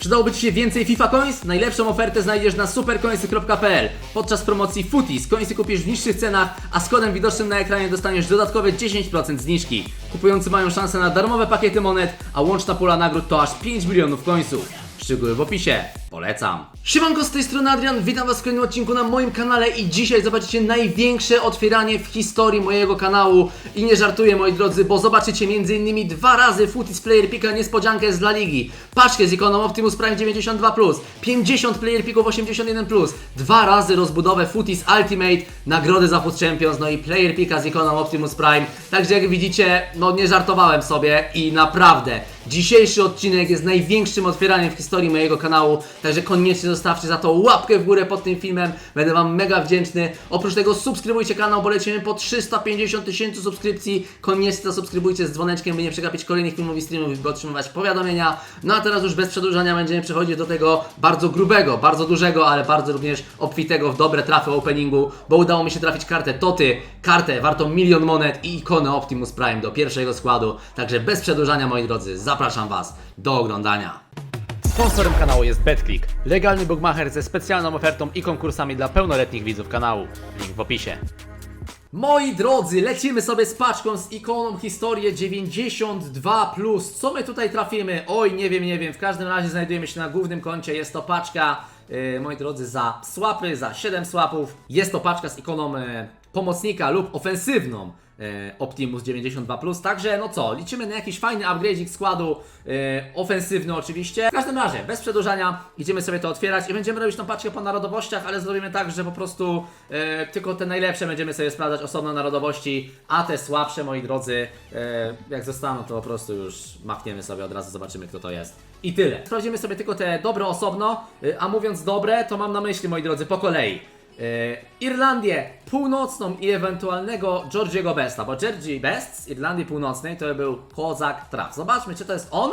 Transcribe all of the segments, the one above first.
Przydałoby Ci się więcej FIFA Coins? Najlepszą ofertę znajdziesz na supercoinsy.pl. Podczas promocji Footies coinsy kupisz w niższych cenach, a z kodem widocznym na ekranie dostaniesz dodatkowe 10% zniżki. Kupujący mają szansę na darmowe pakiety monet, a łączna pula nagród to aż 5 milionów coinsów. Szczegóły w opisie. Polecam. Siemanko, z tej strony Adrian, witam Was w kolejnym odcinku na moim kanale i dzisiaj zobaczycie największe otwieranie w historii mojego kanału i nie żartuję moi drodzy, bo zobaczycie m.in. dwa razy Footies Player Picka niespodziankę z La Ligi, paczkę z ikoną Optimus Prime 92+, 50 Player Picków 81+, dwa razy rozbudowę Footies Ultimate, nagrody za Foot Champions, no i Player Picka z ikoną Optimus Prime, także jak widzicie, no nie żartowałem sobie i naprawdę Dzisiejszy odcinek jest największym otwieraniem w historii mojego kanału, także koniecznie zostawcie za to łapkę w górę pod tym filmem, będę Wam mega wdzięczny. Oprócz tego subskrybujcie kanał, bo lecimy po 350 tysięcy subskrypcji. Koniecznie zasubskrybujcie z dzwoneczkiem, by nie przegapić kolejnych filmów i streamów, by otrzymywać powiadomienia. No a teraz już bez przedłużania będziemy przechodzić do tego bardzo grubego, bardzo dużego, ale bardzo również obfitego w dobre trafy openingu, bo udało mi się trafić kartę Toty, kartę wartą milion monet i ikonę Optimus Prime do pierwszego składu. Także bez przedłużania moi drodzy, zapraszam Was do oglądania. Sponsorem kanału jest BetClick, legalny bookmacher ze specjalną ofertą i konkursami dla pełnoletnich widzów kanału. Link w opisie. Moi drodzy, lecimy sobie z paczką z ikoną historię 92+. Co my tutaj trafimy? Oj, nie wiem, nie wiem. W każdym razie znajdujemy się na głównym koncie. Jest to paczka, yy, moi drodzy, za słapy, za 7 słapów. Jest to paczka z ikoną e, pomocnika lub ofensywną Optimus 92+. Także no co, liczymy na jakiś fajny upgrade'ik składu e, ofensywny oczywiście. W każdym razie, bez przedłużania, idziemy sobie to otwierać i będziemy robić tą paczkę po narodowościach, ale zrobimy tak, że po prostu e, tylko te najlepsze będziemy sobie sprawdzać osobno narodowości, a te słabsze, moi drodzy, e, jak zostaną, to po prostu już machniemy sobie od razu, zobaczymy kto to jest. I tyle. Sprawdzimy sobie tylko te dobre osobno, e, a mówiąc dobre, to mam na myśli, moi drodzy, po kolei. E, Irlandię Północną i ewentualnego Georgiego Besta, bo Georgie Best z Irlandii Północnej to był kozak traf. Zobaczmy, czy to jest on.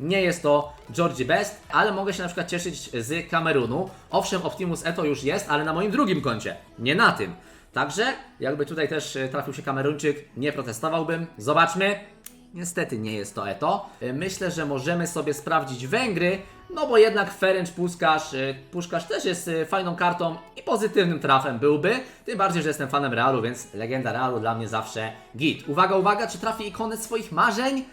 Nie jest to Georgie Best, ale mogę się na przykład cieszyć z Kamerunu. Owszem, Optimus Eto już jest, ale na moim drugim koncie, nie na tym. Także, jakby tutaj też e, trafił się Kameruńczyk, nie protestowałbym. Zobaczmy. Niestety nie jest to Eto. E, Myślę, że możemy sobie sprawdzić Węgry, no bo jednak Ferenc Puskarz, e, Puszkarz też jest e, fajną kartą i pozytywnym trafem byłby. Tym bardziej, że jestem fanem Realu, więc legenda Realu dla mnie zawsze git. Uwaga, uwaga, czy trafi ikonę swoich marzeń?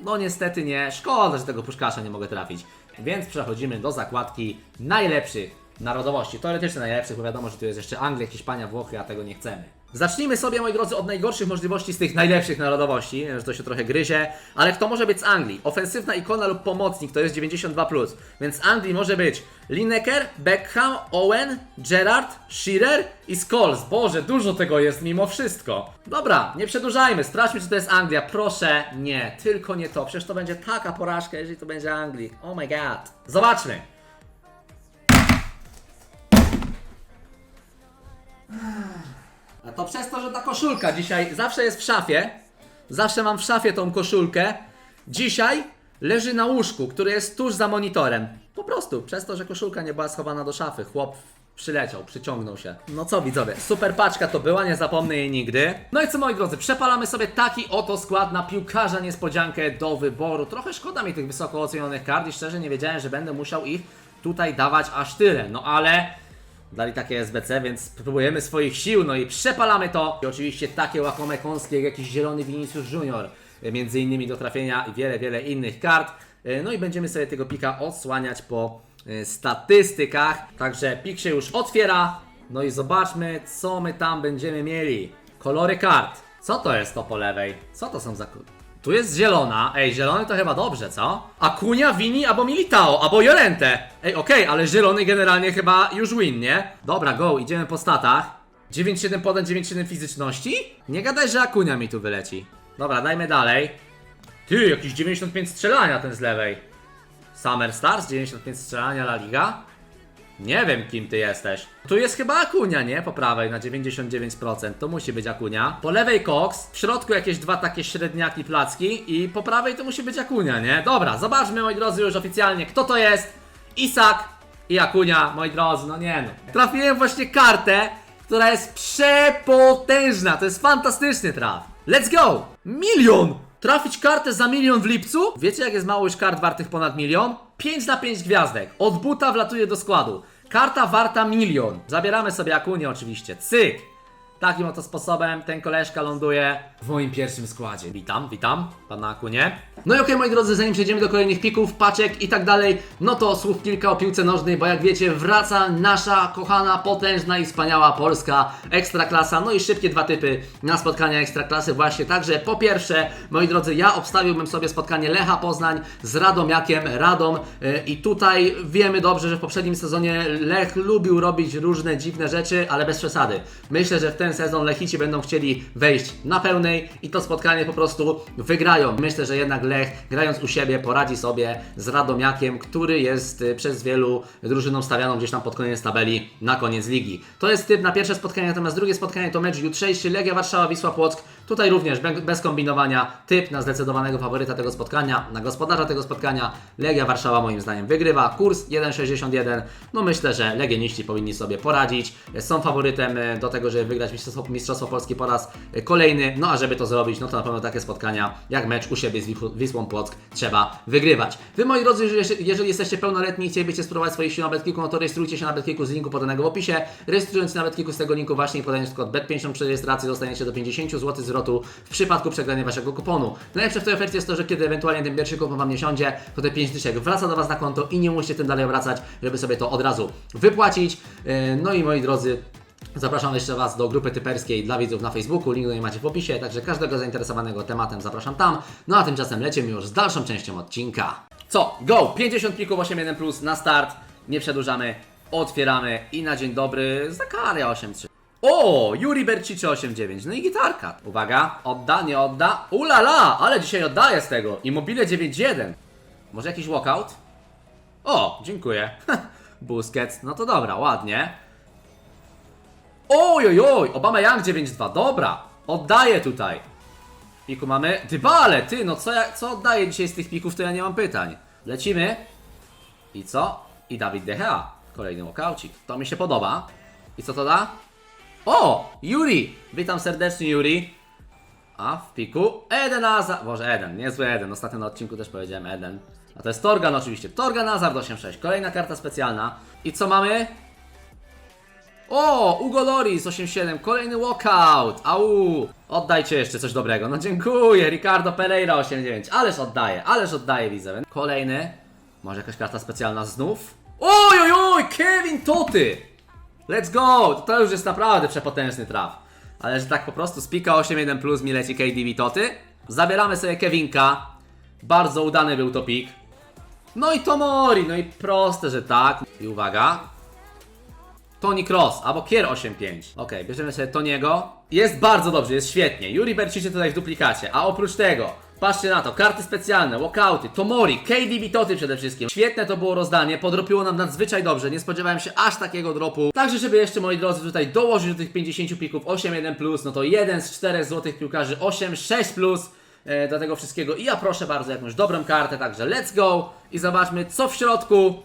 No niestety nie. Szkoda, że tego Puszkasza nie mogę trafić. Więc przechodzimy do zakładki najlepszych narodowości. Teoretycznie najlepszych, bo wiadomo, że tu jest jeszcze Anglia, Hiszpania, Włochy, a tego nie chcemy. Zacznijmy sobie, moi drodzy, od najgorszych możliwości z tych najlepszych narodowości, że to się trochę gryzie, ale kto może być z Anglii? Ofensywna ikona lub pomocnik to jest 92+, więc z Anglii może być Lineker, Beckham, Owen, Gerrard, Shearer i Scholes. Boże, dużo tego jest mimo wszystko. Dobra, nie przedłużajmy, sprawdźmy, czy to jest Anglia. Proszę, nie, tylko nie to. Przecież to będzie taka porażka, jeżeli to będzie Anglii. Oh my god. Zobaczmy. A to przez to, że ta koszulka dzisiaj zawsze jest w szafie. Zawsze mam w szafie tą koszulkę. Dzisiaj leży na łóżku, który jest tuż za monitorem. Po prostu, przez to, że koszulka nie była schowana do szafy. Chłop przyleciał, przyciągnął się. No co widzowie, super paczka to była, nie zapomnę jej nigdy. No i co moi drodzy, przepalamy sobie taki oto skład na piłkarza niespodziankę do wyboru. Trochę szkoda mi tych wysoko ocenionych kart i szczerze nie wiedziałem, że będę musiał ich tutaj dawać aż tyle. No ale Dali takie SBC, więc spróbujemy swoich sił, no i przepalamy to. I oczywiście takie łakome kąski jak jakiś zielony Vinicius Junior, e, między innymi do trafienia i wiele, wiele innych kart. E, No i będziemy sobie tego pika odsłaniać po e, statystykach. Także pik się już otwiera. No i zobaczmy, co my tam będziemy mieli. Kolory kart. Co to jest to po lewej? Co to są za... Tu jest zielona. Ej, zielony to chyba dobrze, co? Akunia, Vini albo Militao, albo Jorente. Ej, okej, ale zielony generalnie chyba już win, nie? Dobra, go, idziemy po statach. 9-7 podań, 9-7 fizyczności? Nie gadaj, że Akunia mi tu wyleci. Dobra, dajmy dalej. Ty, jakiś 95 strzelania ten z lewej. Summer Stars, 95 strzelania La Liga. Nie wiem, kim ty jesteś. Tu jest chyba Akunia, nie? Po prawej na 99%. To musi być Akunia. Po lewej Cox, w środku jakieś dwa takie średniaki placki i po prawej to musi być Akunia, nie? Dobra, zobaczmy, moi drodzy, już oficjalnie, kto to jest. Isak i Akunia, moi drodzy, no nie no. Trafiłem właśnie kartę, która jest przepotężna. To jest fantastyczny traf. Let's go! Milion! Trafić kartę za milion w lipcu? Wiecie, jak jest mało już kart wartych ponad milion? 5 na 5 gwiazdek. Od buta wlatuje do składu. Karta warta milion. Zabieramy sobie Akunię oczywiście. Cyk. Takim oto sposobem ten koleżka ląduje w moim pierwszym składzie. Witam, witam, pana Akunie. No i okej, moi drodzy, zanim przejdziemy do kolejnych pików, paczek i tak dalej, no to słów kilka o piłce nożnej, bo jak wiecie, wraca nasza kochana, potężna i wspaniała polska ekstraklasa. No i szybkie dwa typy na spotkania ekstraklasy właśnie. Także po pierwsze, moi drodzy, ja obstawiłbym sobie spotkanie Lecha Poznań z Radomiakiem Radom yy, i tutaj wiemy dobrze, że w poprzednim sezonie Lech lubił robić różne dziwne rzeczy, ale bez przesady. Myślę, że w ten sezon Lechici będą chcieli wejść na pełnej i to spotkanie po prostu wygrają. Myślę, że jednak Lech grając u siebie poradzi sobie z Radomiakiem, który jest y, przez wielu drużyną stawianą gdzieś tam pod koniec tabeli na koniec ligi. To jest typ na pierwsze spotkanie, natomiast drugie spotkanie to mecz jutrzejszy Legia Warszawa Wisła Płock. Tutaj również be- bez kombinowania typ na zdecydowanego faworyta tego spotkania, na gospodarza tego spotkania. Legia Warszawa moim zdaniem wygrywa. Kurs 1,61. No myślę, że legioniści powinni sobie poradzić. Są faworytem e, do tego, żeby wygrać Mistrzostwo, Mistrzostwo Polski po raz e, kolejny. No a żeby to zrobić, no to na pewno takie spotkania jak mecz u siebie z Wisł- Wisłą Płock trzeba wygrywać. Wy moi drodzy, jeżeli, jesteście pełnoletni i chcielibyście spróbować swoich sił na BetKiku, no to rejestrujcie się na BetKiku z linku podanego w opisie. Rejestrując się na BetKiku z tego linku właśnie podając kod BET50 przy rejestracji dostaniecie do 50 zł zwrotu w przypadku przegrania waszego kuponu. Najlepsze w tej ofercie jest to, że kiedy ewentualnie ten pierwszy kupon wam nie siądzie, to te 5 dyszek wraca do was na konto i nie musicie tym dalej obracać, żeby sobie to od razu wypłacić. Yy, No i moi drodzy, Zapraszam jeszcze Was do grupy typerskiej dla widzów na Facebooku, link do niej macie w opisie, także każdego zainteresowanego tematem zapraszam tam. No a tymczasem lecimy już z dalszą częścią odcinka. Co? Go! 50 plików 8.1 plus na start, nie przedłużamy, otwieramy i na dzień dobry Zakaria 8.3. O! Juri Bercicze 8.9, no i gitarka. Uwaga, odda, nie odda. Ulala, ale dzisiaj oddaję z tego. Immobile 9.1. Może jakiś walkout? O, dziękuję. Busquets, no to dobra, ładnie. Oj, oj, Obama Young 9-2, dobra, oddaję tutaj. Piku mamy, Dybale, ty, no co, co oddaję dzisiaj z tych pików, to ja nie mam pytań. Lecimy. I co? I Dawid De Gea, kolejny walkoucik, to mi się podoba. I co to da? O, Yuri, witam serdecznie Yuri. A w piku Eden Hazard, Boże Eden, niezły Eden, ostatnio na odcinku też powiedziałem Eden. A to jest Torgan oczywiście, Torgan Hazard 8-6, kolejna karta specjalna. I co mamy? O, Ugo Loris 8-7, kolejny walkout. Au, oddajcie jeszcze coś dobrego. No dziękuję, Ricardo Pereira 8-9. Ależ oddaję, ależ oddaję, widzę. Kolejny, może jakaś karta specjalna znów? Oj, oj, oj, Kevin Toty. Let's go! To już jest naprawdę przepotężny traf. Ale że tak po prostu z pika 8-1 plus mi leci KD. Zabieramy sobie Kevinka. Bardzo udany był to pik. No i Tomori, no i proste, że tak. I uwaga, Tony Cross albo Kier 8-5. Ok, bierzemy sobie Toniego. Jest bardzo dobrze, jest świetnie. Yuri Bercicie tutaj w duplikacie. A oprócz tego, patrzcie na to, karty specjalne, walkouty, Tomori, KD Bitoty przede wszystkim. Świetne to było rozdanie, podropiło nam nadzwyczaj dobrze. Nie spodziewałem się aż takiego dropu. Także, żeby jeszcze moi drodzy tutaj dołożyć do tych 50 pików 8-1+, no to jeden z czterech złotych piłkarzy 8-6+. Plus e, do tego wszystkiego i ja proszę bardzo jakąś dobrą kartę, także let's go i zobaczmy co w środku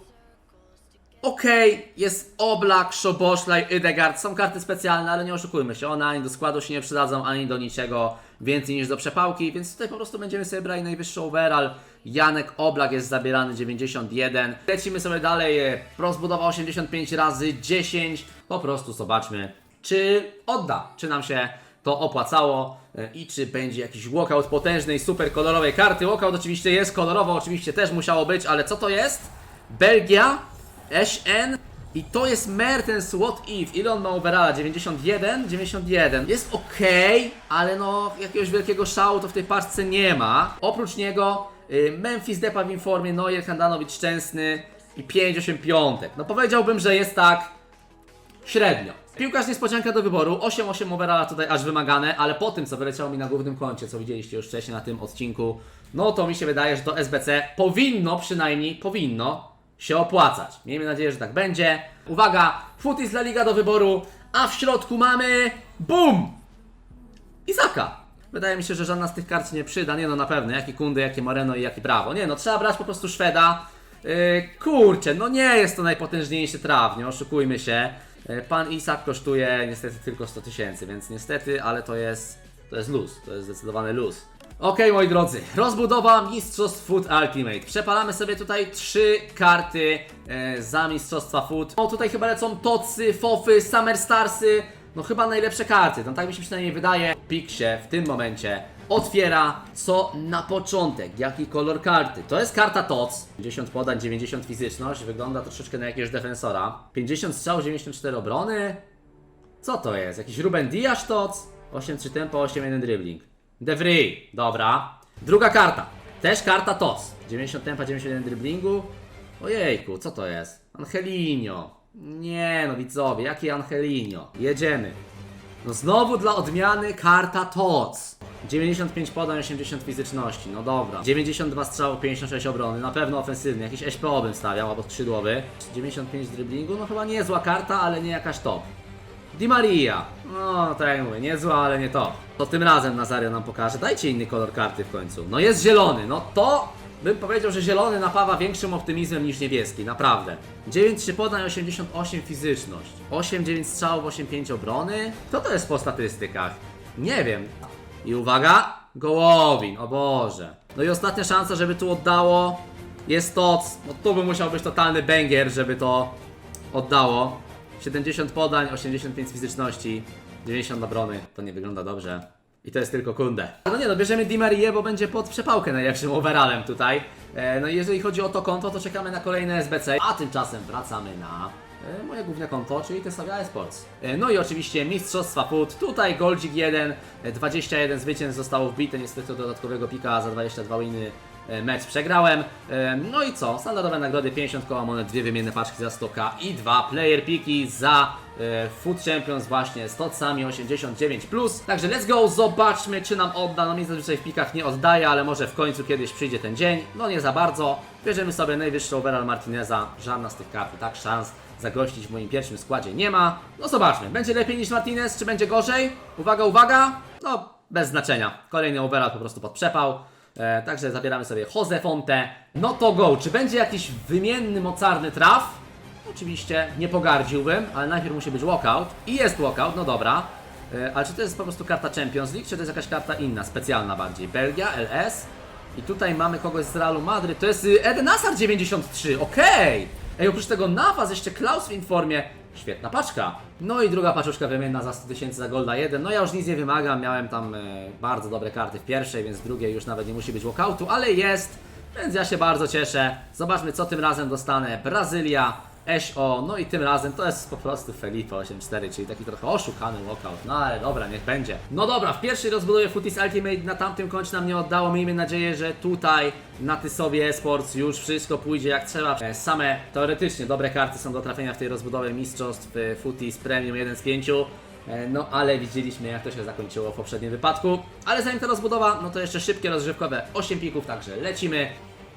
Okej, jest Oblak, Szoboszlaj, Ydegard, są karty specjalne, ale nie oszukujmy się, one ani do składu się nie przydadzą, ani do niczego więcej niż do przepałki, więc tutaj po prostu będziemy sobie brali najwyższy overall. Janek Oblak jest zabierany 91. Lecimy sobie dalej, rozbudowa 85 razy 10, po prostu zobaczmy, czy odda, czy nam się to opłacało e, i czy będzie jakiś walkout potężnej, super kolorowej karty. Walkout oczywiście jest kolorowo, oczywiście też musiało być, ale co to jest? Belgia, SN i to jest Mertens What If. Ile on ma overalla? 91? 91. Jest ok, ale no jakiegoś wielkiego szału to w tej paczce nie ma. Oprócz niego y, Memphis Depay w informie, Neuer, Handanovic, Szczęsny i 5-8 piątek. No powiedziałbym, że jest tak średnio. Piłkarz niespodzianka do wyboru, 8-8 overalla tutaj aż wymagane, ale po tym co wyleciało mi na głównym koncie, co widzieliście już wcześniej na tym odcinku, no to mi się wydaje, że to SBC powinno przynajmniej, powinno się opłacać. Miejmy nadzieję, że tak będzie. Uwaga, Futis La Liga do wyboru, a w środku mamy BUM! Izaka. Wydaje mi się, że żadna z tych kart nie przyda. Nie no, na pewno. Jaki Kundy, jakie Moreno i jaki Brawo. Nie no, trzeba brać po prostu Szweda. Yy, kurczę, no nie jest to najpotężniejszy traw, nie oszukujmy się. Yy, pan Isak kosztuje niestety tylko 100 tysięcy, więc niestety, ale to jest, to jest luz. To jest zdecydowany luz. Okej, moi drodzy, rozbudowa Mistrzostw Food Ultimate. Przepalamy sobie tutaj trzy karty e, za Mistrzostwa Food. O, tutaj chyba lecą Tocy, Fofy, Summer Starsy. No chyba najlepsze karty, no tak mi się przynajmniej wydaje. Pik się w tym momencie otwiera, co na początek, jaki kolor karty. To jest karta TOC, 50 podań, 90 fizyczność, wygląda troszeczkę na jakiegoś defensora. 50 strzał, 94 obrony. Co to jest? Jakiś Ruben Diaz TOC? 8-3 tempo, 8-1 dribbling. De Vrij, dobra. Druga karta, też karta TOC. 90 tempa, 91 dribblingu. Ojejku, co to jest? Angelinho. Nie no widzowie, jakie Angelinho? Jedziemy. No znowu dla odmiany karta TOC. 95 podań, 80 fizyczności, no dobra. 92 strzały, 56 obrony, na pewno ofensywny. Jakiś SPO bym stawiał, albo skrzydłowy. 95 driblingu, no chyba niezła karta, ale nie jakaś top. Di Maria. No, tak jak mówię, niezła, ale nie to. To tym razem Nazario nam pokaże. Dajcie inny kolor karty w końcu. No jest zielony, no to bym powiedział, że zielony napawa większym optymizmem niż niebieski, naprawdę. 9-3 podań, 88 fizyczność. 8-9 strzałów, 8-5 obrony. Co to jest po statystykach? Nie wiem. I uwaga, Gołowin, o Boże. No i ostatnia szansa, żeby tu oddało jest to, no tu by musiał być totalny banger, żeby to oddało. 70 podań, 85 fizyczności, 90 obrony, to nie wygląda dobrze. I to jest tylko kundę. No nie no, bierzemy Di Marię, bo będzie pod przepałkę najlepszym overallem tutaj. E, no i jeżeli chodzi o to konto, to czekamy na kolejne SBC, a tymczasem wracamy na e, moje główne konto, czyli Tesalia Esports. E, no i oczywiście Mistrzostwa Food, tutaj Goldzik 1, e, 21 zwycięstw zostało wbite, niestety do dodatkowego pika za 22 winy e, mecz przegrałem. E, No i co? Standardowe nagrody 50 koła monet, dwie wymienne paczki za 100k i dwa player piki za e, Food Champions właśnie z tocami 89+. Plus. Także let's go, zobaczmy czy nam odda. No mi zazwyczaj w pikach nie oddaje, ale może w końcu kiedyś przyjdzie ten dzień. No nie za bardzo. Bierzemy sobie najwyższy overall Martineza. Żadna z tych kart tak szans zagościć w moim pierwszym składzie nie ma. No zobaczmy, będzie lepiej niż Martinez, czy będzie gorzej? Uwaga, uwaga! No, bez znaczenia. Kolejny overall po prostu pod przepał. E, także zabieramy sobie Jose Fonte. No to go. Czy będzie jakiś wymienny, mocarny traf? Oczywiście nie pogardziłbym, ale najpierw musi być walkout. I jest walkout, no dobra. E, ale czy to jest po prostu karta Champions League, czy to jest jakaś karta inna, specjalna bardziej? Belgia, LS. I tutaj mamy kogoś z Realu Madryt. To jest Eden Hazard 93, okej! Ej, oprócz tego Navas, jeszcze Klaus w informie. Świetna paczka. No i druga paczuszka wymienna za 100 tysięcy za Golda 1. No ja już nic nie wymagam, miałem tam e, bardzo dobre karty w pierwszej, więc w drugiej już nawet nie musi być walkoutu, ale jest. Więc ja się bardzo cieszę. Zobaczmy co tym razem dostanę. Brazylia, SO, no i tym razem to jest po prostu Felipe 8-4, czyli taki trochę oszukany walkout. No ale dobra, niech będzie. No dobra, w pierwszej rozbudowie Footies Ultimate na tamtym końcu nam nie oddało. Miejmy nadzieję, że tutaj na Tysowie Sports już wszystko pójdzie jak trzeba. E, Same teoretycznie dobre karty są do trafienia w tej rozbudowie mistrzostw e, Footies Premium 1 z 5. E, No ale widzieliśmy jak to się zakończyło w poprzednim wypadku. Ale zanim ta rozbudowa, no to jeszcze szybkie rozgrzewkowe 8 pików, także lecimy.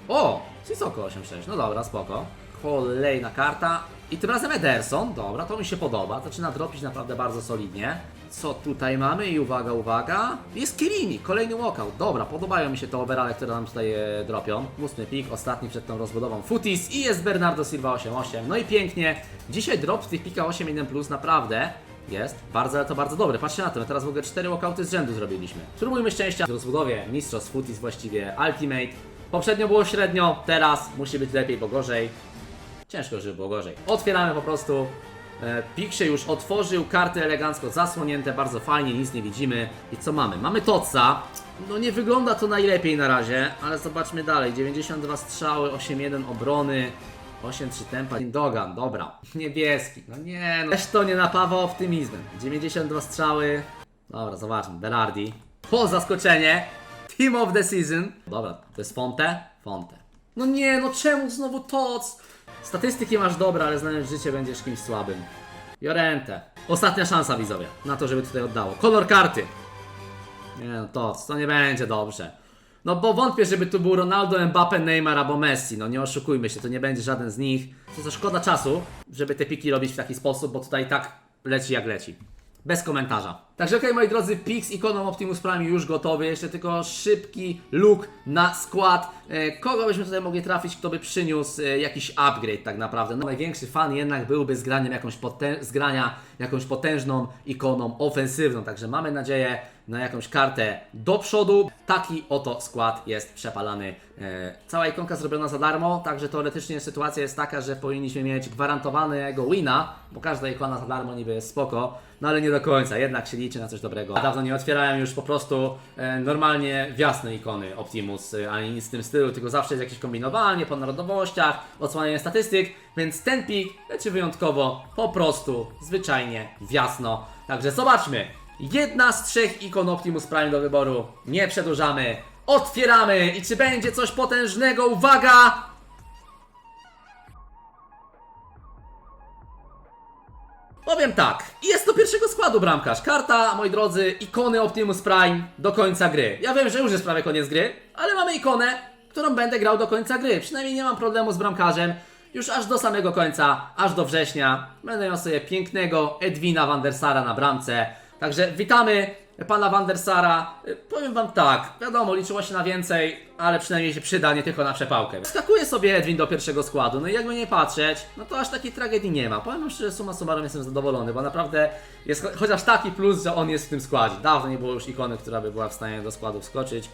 O! Sisoko 8-6, no dobra, spoko. Kolejna karta. I tym razem Ederson, dobra, to mi się podoba. Zaczyna dropić naprawdę bardzo solidnie. Co tutaj mamy? I uwaga, uwaga. Jest Kirini, kolejny walkout. Dobra, podobają mi się te overale, które nam tutaj e, dropią. Ósmy pik, ostatni przed tą rozbudową Futis i jest Bernardo Silva 8-8. No i pięknie. Dzisiaj drop w tych pikach 8-1 plus naprawdę jest bardzo, ale to bardzo dobre. Patrzcie na to, my teraz w ogóle 4 walkouty z rzędu zrobiliśmy. Spróbujmy szczęścia w rozbudowie Mistrzostw Futis właściwie Ultimate. Poprzednio było średnio, teraz musi być lepiej, bo gorzej. Ciężko, żeby było gorzej. Otwieramy po prostu. E, Pik się już otworzył, karty elegancko zasłonięte, bardzo fajnie, nic nie widzimy. I co mamy? Mamy Toca. No nie wygląda to najlepiej na razie, ale zobaczmy dalej. 92 strzały, 8-1 obrony, 8-3 tempa. Dogan, dobra. Niebieski, no nie no. Też to nie napawa optymizmem. 92 strzały. Dobra, zobaczmy. Berardi. Po zaskoczenie. Team of the season. Dobra, to jest Fonte? Fonte. No nie, no czemu znowu Toc? Statystyki masz dobre, ale znając życie będziesz kimś słabym. Jorente. Ostatnia szansa widzowie na to, żeby tutaj oddało. Kolor karty. Nie no, to, to nie będzie dobrze. No bo wątpię, żeby tu był Ronaldo, Mbappe, Neymar albo Messi. No nie oszukujmy się, to nie będzie żaden z nich. To za szkoda czasu, żeby te piki robić w taki sposób, bo tutaj tak leci jak leci. Bez komentarza. Także okej, moi drodzy, Pix ikoną Optimus Prime już gotowy. Jeszcze tylko szybki look na skład. E, kogo byśmy tutaj mogli trafić, kto by przyniósł e, jakiś upgrade tak naprawdę. No, największy fan jednak byłby zgraniem jakąś, potę- zgrania jakąś potężną ikoną ofensywną. Także mamy nadzieję na jakąś kartę do przodu. Taki oto skład jest przepalany. E, Cała ikonka zrobiona za darmo, także teoretycznie sytuacja jest taka, że powinniśmy mieć gwarantowanego wina, bo każda ikona za darmo niby jest spoko, no ale nie do końca, jednak się liczy na coś dobrego. Dawno nie otwierałem już po prostu e, normalnie wiasne ikony Optimus, e, ani nic w tym stylu, tylko zawsze jest jakieś kombinowanie po narodowościach, odsłanianie statystyk, więc ten pik leci wyjątkowo, po prostu, zwyczajnie, wiasno. Także zobaczmy, jedna z trzech ikon Optimus Prime do wyboru, nie przedłużamy, otwieramy i czy będzie coś potężnego, uwaga! Powiem tak, jest do pierwszego składu bramkarz. Karta, moi drodzy, ikony Optimus Prime do końca gry. Ja wiem, że już jest prawie koniec gry, ale mamy ikonę, którą będę grał do końca gry. Przynajmniej nie mam problemu z bramkarzem. Już aż do samego końca, aż do września, będę miał sobie pięknego Edwina van der Sara na bramce. Także witamy pana van der Sara. Y, Powiem wam tak, wiadomo, liczyło się na więcej, ale przynajmniej się przyda, nie tylko na przepałkę. Skakuje sobie Edwin do pierwszego składu, no i jakby nie patrzeć, no to aż takiej tragedii nie ma. Powiem szczerze, suma summarum jestem zadowolony, bo naprawdę jest cho- chociaż taki plus, że on jest w tym składzie. Dawno nie było już ikony, która by była w stanie do składu wskoczyć.